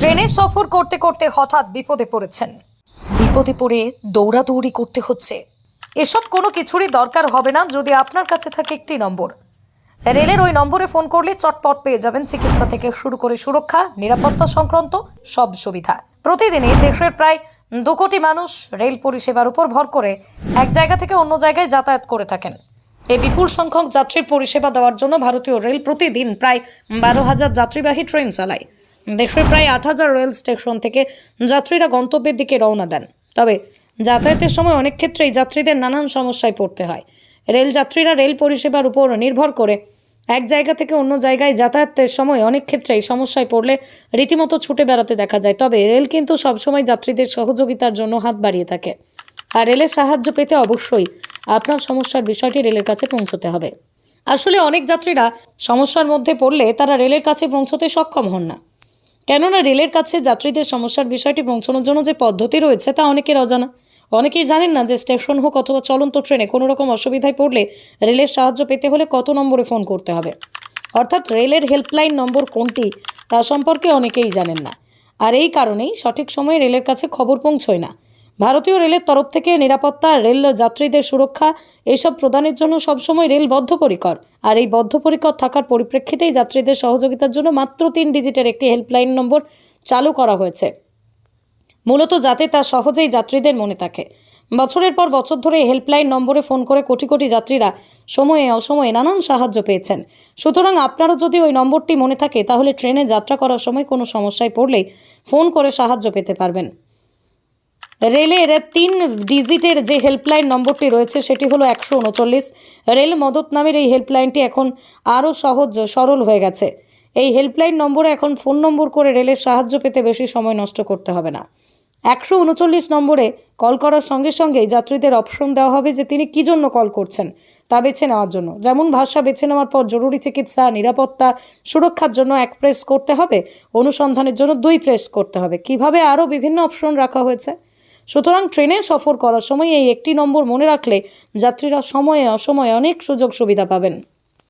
ট্রেনে সফর করতে করতে হঠাৎ বিপদে পড়েছেন। বিপদে পড়ে দৌড়াদৌড়ি করতে হচ্ছে। এসব কোনো কিছুরই দরকার হবে না যদি আপনার কাছে থাকে একটি নম্বর। রেলের ওই নম্বরে ফোন করলে চটপট পেয়ে যাবেন চিকিৎসা থেকে শুরু করে সুরক্ষা, নিরাপত্তা সংক্রান্ত সব সুবিধা। প্রতিদিনই দেশের প্রায় দু কোটি মানুষ রেল পরিষেবার উপর ভর করে এক জায়গা থেকে অন্য জায়গায় যাতায়াত করে থাকেন। এই বিপুল সংখ্যক যাত্রীর পরিষেবা দেওয়ার জন্য ভারতীয় রেল প্রতিদিন প্রায় বারো হাজার যাত্রীবাহী ট্রেন চালায়। দেশের প্রায় আট হাজার রেল স্টেশন থেকে যাত্রীরা গন্তব্যের দিকে রওনা দেন। তবে যাতায়াতের সময় অনেক ক্ষেত্রেই যাত্রীদের নানান সমস্যায় পড়তে হয়। রেল যাত্রীরা রেল পরিষেবার উপর নির্ভর করে এক জায়গা থেকে অন্য জায়গায় যাতায়াতের সময় অনেক ক্ষেত্রেই সমস্যায় পড়লে রীতিমতো ছুটে বেড়াতে দেখা যায়। তবে রেল কিন্তু সবসময় যাত্রীদের সহযোগিতার জন্য হাত বাড়িয়ে থাকে। আর রেলের সাহায্য পেতে অবশ্যই আপনার সমস্যার বিষয়টি রেলের কাছে পৌঁছতে হবে। আসলে অনেক যাত্রীরা সমস্যার মধ্যে পড়লে তারা রেলের কাছে পৌঁছতে সক্ষম হন না। কেননা রেলের কাছে যাত্রীদের সমস্যার বিষয়টি পৌঁছানোর জন্য যে পদ্ধতি রয়েছে তা অনেকের অজানা। অনেকেই জানেন না যে স্টেশন হোক অথবা চলন্ত ট্রেনে কোনো রকম অসুবিধায় পড়লে রেলের সাহায্য পেতে হলে কত নম্বরে ফোন করতে হবে। অর্থাৎ রেলের হেল্পলাইন নম্বর কোনটি তা সম্পর্কে অনেকেই জানেন না। আর এই কারণেই সঠিক সময়ে রেলের কাছে খবর পৌঁছয় না। ভারতীয় রেলের তরফ থেকে নিরাপত্তা, রেল যাত্রীদের সুরক্ষা, এসব প্রদানের জন্য সবসময় রেল বদ্ধপরিকর। আর এই বদ্ধপরিকর থাকার পরিপ্রেক্ষিতেই যাত্রীদের সহযোগিতার জন্য মাত্র তিন ডিজিটের একটি হেল্পলাইন নম্বর চালু করা হয়েছে। মূলত যাতে তা সহজেই যাত্রীদের মনে থাকে। বছরের পর বছর ধরে হেল্পলাইন নম্বরে ফোন করে কোটি কোটি যাত্রীরা সময়ে অসময়ে নানান সাহায্য পেয়েছেন। সুতরাং আপনারও যদি ওই নম্বরটি মনে থাকে, তাহলে ট্রেনে যাত্রা করার সময় কোনো সমস্যায় পড়লেই ফোন করে সাহায্য পেতে পারবেন। রেলের তিন ডিজিটের যে হেল্পলাইন নম্বরটি রয়েছে, সেটি হলো একশো উনচল্লিশ। রেল মদত নামের এই হেল্পলাইনটি এখন আরও সহজ, সরল হয়ে গেছে। এই হেল্পলাইন নম্বরে এখন ফোন নম্বর করে রেলের সাহায্য পেতে বেশি সময় নষ্ট করতে হবে না। একশো উনচল্লিশ নম্বরে কল করার সঙ্গে সঙ্গেই যাত্রীদের অপশন দেওয়া হবে যে তিনি কী জন্য কল করছেন, তা বেছে নেওয়ার জন্য। যেমন ভাষা বেছে নেওয়ার পর জরুরি চিকিৎসা, নিরাপত্তা, সুরক্ষার জন্য এক প্রেস করতে হবে, অনুসন্ধানের জন্য দুই প্রেস করতে হবে। কীভাবে আরও বিভিন্ন অপশন রাখা হয়েছে? সুতরাং ট্রেনে সফর করার সময় এই একটি নম্বর মনে রাখলে যাত্রীরা সময়ে অসময়ে অনেক সুযোগ সুবিধা পাবেন।